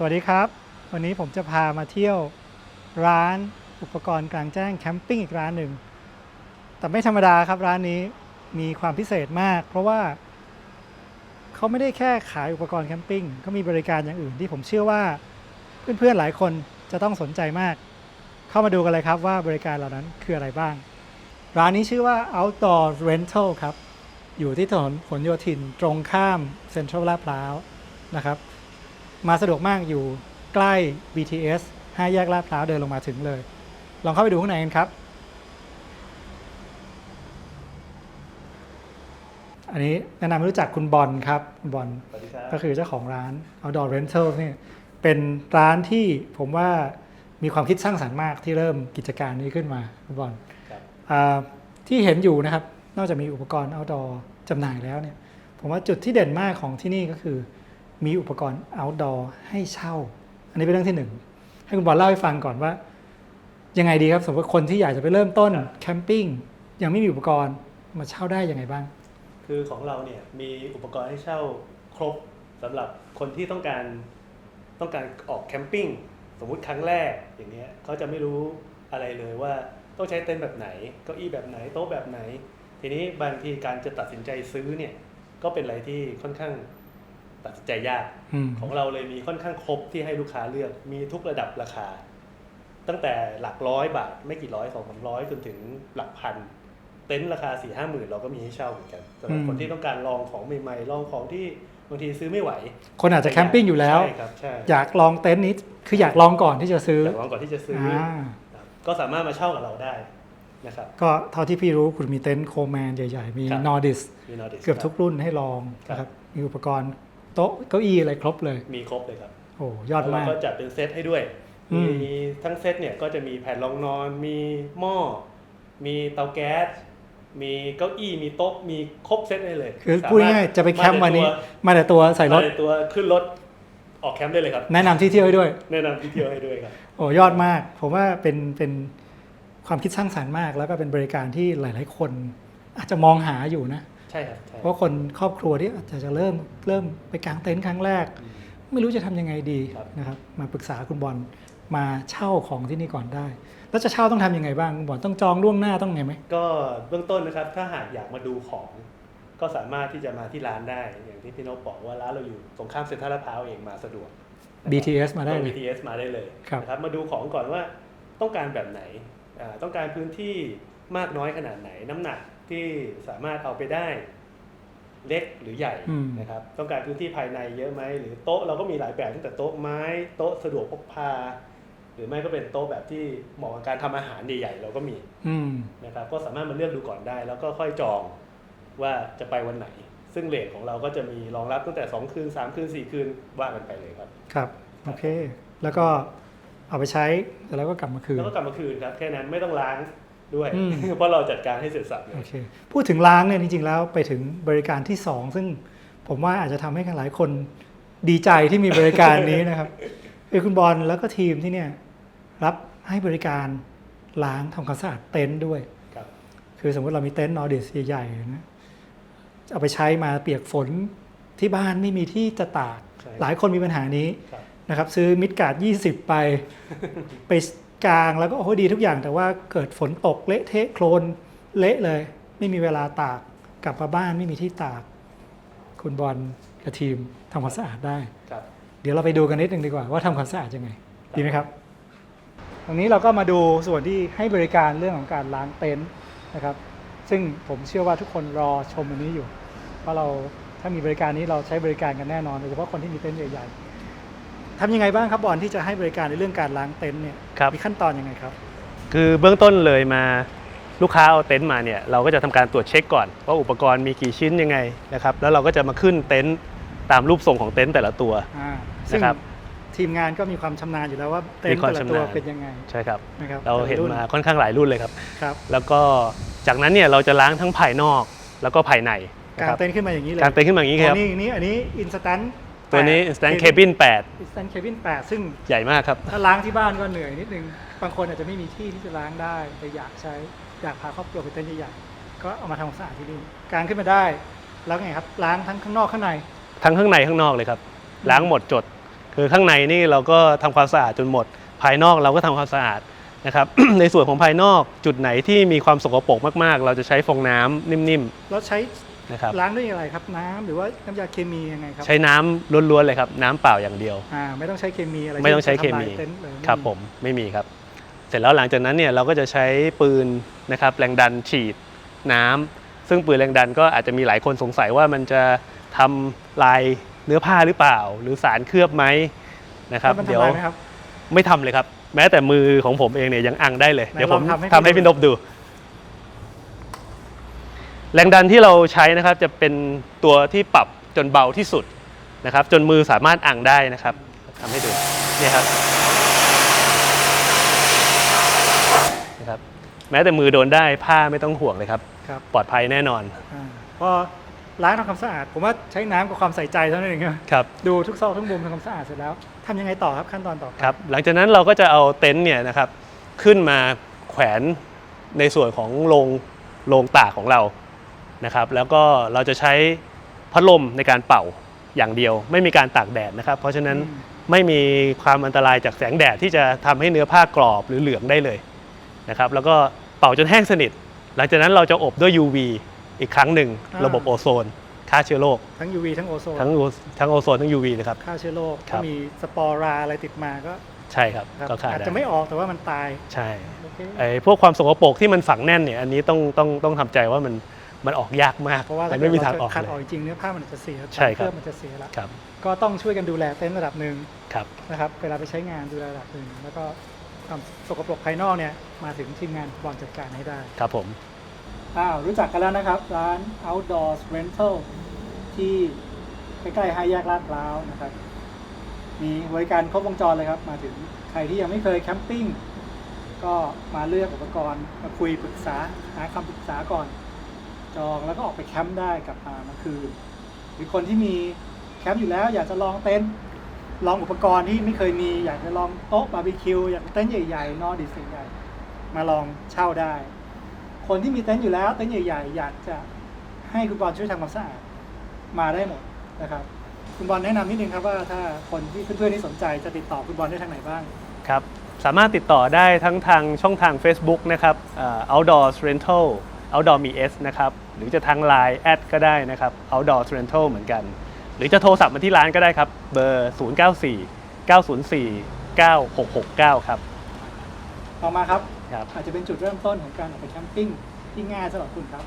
สวัสดีครับ วันนี้ผมจะพามาเที่ยวร้านอุปกรณ์กลางแจ้งแคมปิ้งอีกร้านหนึ่ง แต่ไม่ธรรมดาครับร้านนี้มีความพิเศษมาก เพราะว่าเขาไม่ได้แค่ขายอุปกรณ์แคมปิ้งเขามีบริการอย่างอื่นที่ผมเชื่อว่าเพื่อนๆหลายคนจะต้องสนใจมาก เข้ามาดูกันเลยครับว่าบริการเหล่านั้นคืออะไรบ้าง ร้านนี้ชื่อว่า Outdoor Rental ครับ อยู่ที่ถนนผลโยธินตรงข้ามเซ็นทรัลลาดพร้าวนะครับ มาสะดวกมากอยู่ใกล้ BTS 5แยกลาดพร้าวเดินลงมาถึงเลย ลองเข้าไปดูข้างในกันครับ อันนี้แนะนำให้รู้จักคุณบอลครับคุณบอลสวัสดีครับก็คือเจ้าของร้าน Outdoor Rental เนี่ยเป็นร้านที่ผมว่ามีความคิดสร้างสรรค์มากที่เริ่มกิจการนี้ขึ้นมาคุณบอลครับอ่าที่เห็นอยู่นะครับ นอกจากมีอุปกรณ์ outdoor จำหน่ายแล้วเนี่ย ผมว่าจุดที่เด่นมากของที่นี่ก็คือ มีอุปกรณ์ outdoor ให้เช่า อันนี้เป็นเรื่องที่หนึ่งให้คุณบอลเล่าให้ฟังก่อนว่า ยังไงดีครับสมมติว่าคนที่อยากจะไปเริ่มต้นแคมปิ้งยังไม่มีอุปกรณ์มาเช่าได้ยังไงบ้าง คือของเราเนี่ยมีอุปกรณ์ให้เช่าครบสำหรับคนที่ต้องการต้องการออกแคมปิ้งสมมุติครั้งแรกอย่างเงี้ยเขาจะไม่รู้อะไรเลยว่าต้องใช้เต็นท์แบบไหนเก้าอี้แบบไหนโต๊ะแบบไหน ทีนี้บางทีการจะตัดสินใจซื้อเนี่ยก็เป็นอะไรที่ค่อนข้าง ตัดสินใจยากอืมของเราเลยมีค่อนข้างครบที่ให้ลูกค้าเลือกมีทุกระดับราคา ตั้งแต่หลักร้อยบาท ไม่กี่ร้อยสองสามร้อยจนถึงหลักพันเต็นท์ราคาสี่ห้าหมื่นเราก็มีให้เช่าเหมือนกันสำหรับคนที่ต้องการลองของใหม่ๆลองของที่บางทีซื้อไม่ไหว คนอาจจะแคมปิ้งอยู่แล้วใช่ครับใช่อยากลองเต็นท์นี้คืออยากลองก่อนที่จะซื้ออยากลองก่อนที่จะซื้ออ่าครับก็สามารถมาเช่ากับเราได้นะครับก็เท่าที่พี่รู้คุณมีเต็นท์โคแมนใหญ่ๆ มีครับนอร์ดิสมีนอร์ดิสเกือบทุกรุ่นให้ลองครับนะครับมีอุปกรณ์ โต๊ะเก้าอี้อะไรครบเลย มีครบเลยครับโอ้ยอดแล้วมากเราก็จัดเป็นเซตให้ด้วย อืม มีทั้งเซตเนี่ยก็จะมีแผ่นรองนอน มีหม้อ มีเตาแก๊ส มีเก้าอี้ มีโต๊ะ มีครบเซตได้เลยคือสมรถพูดง่ายๆจะไปแคมป์วันนี้ มามาแต่ตัวใส่รถในตัวขึ้นรถออกแคมป์ได้เลยครับ แนะนำที่เที่ยวให้ด้วย แนะนำที่เที่ยวให้ด้วยครับ โอ้ยอดมาก ผมว่าเป็นเป็นความคิดสร้างสรรค์มาก แล้วก็เป็นบริการที่หลาย ๆ คน อาจจะมองหาอยู่นะ ใช่ครับใช่เพราะคนครอบครัวที่อาจจะจะเริ่มเริ่มไปกางเต็นท์ครั้งแรกอืมไม่รู้จะทำยังไงดีครับ นะครับ มาปรึกษาคุณบอลมาเช่าของที่นี่ก่อนได้ แล้วจะเช่าต้องทำยังไงบ้างคุณบอลต้องจองล่วงหน้าต้องไงไหม ก็เบื้องต้นนะครับ ถ้าหากอยากมาดูของ ก็สามารถที่จะมาที่ร้านได้ อย่างที่พี่นกบอกว่าร้านเราอยู่ตรงข้ามเซ็นทรัลลาดพร้าวเองมาสะดวกนะครับ BTS มาได้ตรงเลย BTS มาได้เลยครับ นะครับมาดูของก่อนว่าต้องการแบบไหนอ่าต้องการพื้นที่มากน้อยขนาดไหน น้ำหนัก ที่สามารถเอาไปได้เล็กหรือใหญ่อืมนะครับ ต้องการพื้นที่ภายในเยอะไหมหรือโต๊ะเราก็มีหลายแบบตั้งแต่โต๊ะไม้โต๊ะสะดวกพกพา หรือไม่ก็เป็นโต๊ะแบบที่เหมาะกับการทำอาหารใหญ่ๆเราก็มีอืมนะครับ ก็สามารถมาเลือกดูก่อนได้ แล้วก็ค่อยจองว่าจะไปวันไหน ซึ่งเลทของเราก็จะมีรองรับตั้งแต่ 2 คืน 3 คืน 4 คืนว่ากันไปเลยครับ ครับโอเค แล้วก็เอาไปใช้แต่แล้วก็กลับมาคืนแล้วก็กลับมาคืนครับแค่นั้นไม่ต้องล้าง ด้วย อืม เพราะเราจัดการให้เสร็จสับเลโอย เคพูดถึงล้างเนี่ยจริงๆแล้วไปถึงบริการที่ 2 ซึ่งผมว่าอาจจะทำให้หลายคนดีใจที่มีบริการนี้นะครับคือคุณบอลแล้วก็ทีมที่เนี่ยรับให้บริการล้างทำความสะอาดเต็นท์ด้วย ครับ คือสมมติเรามีเต็นท์นอร์ดิสใหญ่ๆนะเอาไปใช้มาเปียกฝนที่บ้านไม่มีที่จะตาก ใช่ หลายคนมีปัญหานี้ครับ นะครับ ซื้อมิดการ์ด20 ไป ไป กลางแล้วก็โอ้โหดีทุกอย่างแต่ว่าเกิดฝนตกเละเทะโคลนเละเลย ไม่มีเวลาตากกลับมาบ้านไม่มีที่ตาก คุณบอลกับทีมทำความสะอาดได้ ครับ เดี๋ยวเราไปดูกันนิดนึงดีกว่าว่าทำความสะอาดยังไง ดีไหมครับ ตรงนี้เราก็มาดูส่วนที่ให้บริการเรื่องของการล้างเต็นท์นะครับ ซึ่งผมเชื่อว่าทุกคนรอชมอันนี้อยู่เพราะเราถ้ามีบริการนี้เราใช้บริการกันแน่นอนโดยเฉพาะคนที่มีเต็นท์ใหญ่ๆ ทำยังไงบ้างครับบอลที่จะให้บริการในเรื่องการล้างเต็นท์เนี่ยครับ มีขั้นตอนยังไงครับ คือเบื้องต้นเลยมาลูกค้าเอาเต็นท์มาเนี่ยเราก็จะทำการตรวจเช็คก่อนว่าอุปกรณ์มีกี่ชิ้นยังไงนะครับแล้วเราก็จะมาขึ้นเต็นท์ตามรูปทรงของเต็นท์แต่ละตัว อ่าซึ่งนะครับทีมงานก็มีความชำนาญอยู่แล้วว่าเต็นมีท์ความแต่ละชำตัวนาญ เป็นยังไงใช่ครับนะครับเราเห็นแต่ละมาค่อนข้างหลายรุ่นเลยครับ ครับแล้วก็จากนั้นเนี่ยเราจะล้างทั้งภายนอกแล้วก็ภายในนะกาครรับเต็นท์ขึ้นมาอย่างนี้เลยการเต็นท์ขึ้นมาอย่างนี้ครับอ๋อนี่นี่อันนี้อินสแตนตั วนี้ instant cabin อินสแตนเคบิน8ซึ่ง8 ใหญ่มากครับ ถ้าล้างที่บ้านก็เหนื่อยนิดนึง บางคนอาจจะไม่มีที่ที่จะล้างได้ แต่อยากใช้ อยากพาครอบครัวไปเต็นท์ใหญ่ๆก็เอามาทำความสะอาดที่นี่การขึ้นมาได้ แล้วไงครับ ล้างทั้งข้างนอกข้างใน ทั้งข้างในข้างนอกเลยครับ ล้างหมดจด คือข้างในนี่เราก็ทำความสะอาดจนหมด ภายนอกเราก็ทำความสะอาดนะครับ ในส่วนของภายนอกจุดไหนที่มีความสกปรกมากๆ เราจะใช้ฟองน้ำนิ่มแล้วใช้ๆ นะครับล้างด้วยอะไรครับน้ำหรือว่าน้ำยาเคมียังไงครับใช้น้ำล้วนๆเลยครับ น้ำเปล่าอย่างเดียว อ่าไม่ต้องใช้เคมีอะไรไม่ต้องใช้เคที่จะทำลามียเต็นท์เลยครับผมไม่มีครับ เสร็จแล้วหลังจากนั้นเนี่ยเราก็จะใช้ปืนนะครับแรงดันฉีดน้ำซึ่งปืนแรงดันก็อาจจะมีหลายคนสงสัยว่ามันจะทำลายเนื้อผ้าหรือเปล่า หรือสารเคลือบไหมนะครับ แล้วมันเดี๋ยวทำลายไหมครับ ไม่ทำเลยครับ แม้แต่มือของผมเองเนี่ยยังอังได้เลย ไหนเดี๋ยวผมลองทำให้ทำให้พี่พี่ดูนบดู แรงดันที่เราใช้นะครับจะเป็นตัวที่ปรับจนเบาที่สุดนะครับ จนมือสามารถอังได้นะครับทำให้ดูเนี่ยครับนะครับแม้แต่มือโดนได้ผ้าไม่ต้องห่วงเลยครับ ครับปลอดภัยแน่นอนอ่าพอล้างทำความสะอาด ผมว่าใช้น้ำกับความใส่ใจเท่านั้นเองครับครับ ดูทุกซอกทุกมุมทำความสะอาดเสร็จแล้วทำยังไงต่อครับขั้นตอนต่อไปครับ หลังจากนั้นเราก็จะเอาเต็นท์เนี่ยนะครับขึ้นมาแขวนในส่วนของโรงโรงตากของเรา นะครับแล้วก็เราจะใช้พัดลมในการเป่าอย่างเดียว ไม่มีการตากแดดนะครับ เพราะฉะนั้นอืมไม่มีความอันตรายจากแสงแดดที่จะทำให้เนื้อผ้ากรอบหรือเหลืองได้เลยนะครับแล้วก็เป่าจนแห้งสนิท หลังจากนั้นเราจะอบด้วย UV อีกครั้งหนึ่งอ่าระบบโอโซนฆ่าเชื้อโรคทั้ง UV ทั้งโอโซนทั้งทั้งโอโซนทั้ง UV เลยครับฆ่าเชื้อโรคครัถ้าบมีสปอราอะไรติดมาก็ใช่ครับครับก็ฆ่าอาจได้จะไม่ออกแต่ว่ามันตายใช่โอเคไอ้พวกความสกปรกที่มันฝังแน่นเนี่ยอันนี้ต้องต้องต้องทำใจว่ามัน มันออกยากมากเพราะว่ามัถ้านไม่มีทางเกิดออกเรจะคัดเลออกยจริงๆเนื้อผ้ามันจะเสียใช่ครับสาเลือดมันจะเสียแล้วครับก็ต้องช่วยกันดูแลเต็นท์ระดับหนึ่งครับนะครับเวลาไปใช้งานดูแลระดับหนึ่งแล้วก็ความสกปรกภายนอกเนี่ยมาถึงทีมงานบอลจัดการให้ได้ครับผมอ้าวรู้จักกันแล้วนะครับ ร้าน Outdoor Rental ที่ใกล้ๆห้าแยกลาดพร้าวนะครับ มีบริการครบวงจรเลยครับ มาถึงใครที่ยังไม่เคยแคมปิ้งก็มาเลือกอุปกรณ์มาคุยปรึกษาหาคำปรึกษาก่อน จองแล้วก็ออกไปแคมป์ได้กลับมาเมื่อคืน หรือคนที่มีแคมป์อยู่แล้ว อยากจะลองเต็นท์ลองอุปกรณ์ที่ไม่เคยมี อยากจะลองโต๊ะบาร์บีคิวอยากเต็นท์ใหญ่ๆนอดิสใหญ่ๆมาลองเช่าได้ คนที่มีเต็นท์อยู่แล้วเต็นท์ใหญ่ๆ อยากจะให้คุณบอลช่วยทำความสะอาดมาได้หมดนะครับ คุณบอลแนะนำนิดนึงครับว่าถ้าคนที่เพื่อนๆที่สนใจจะติดต่อคุณบอลได้ทางไหนบ้าง ครับ สามารถติดต่อได้ทั้งทางช่องทาง Facebook นะครับเอ่อ Outdoor Rental Outdoor มี S นะครับ หรือจะทาง Line แอดก็ได้นะครับ Outdoor Rental เหมือนกัน หรือจะโทรศัพท์มาที่ร้านก็ได้ครับ เบอร์ 094 904 9669 ครับต่อมาครับ ครับ อาจจะเป็นจุดเริ่มต้นของการออกไปแคมปิ้งที่ง่ายสำหรับคุณครับ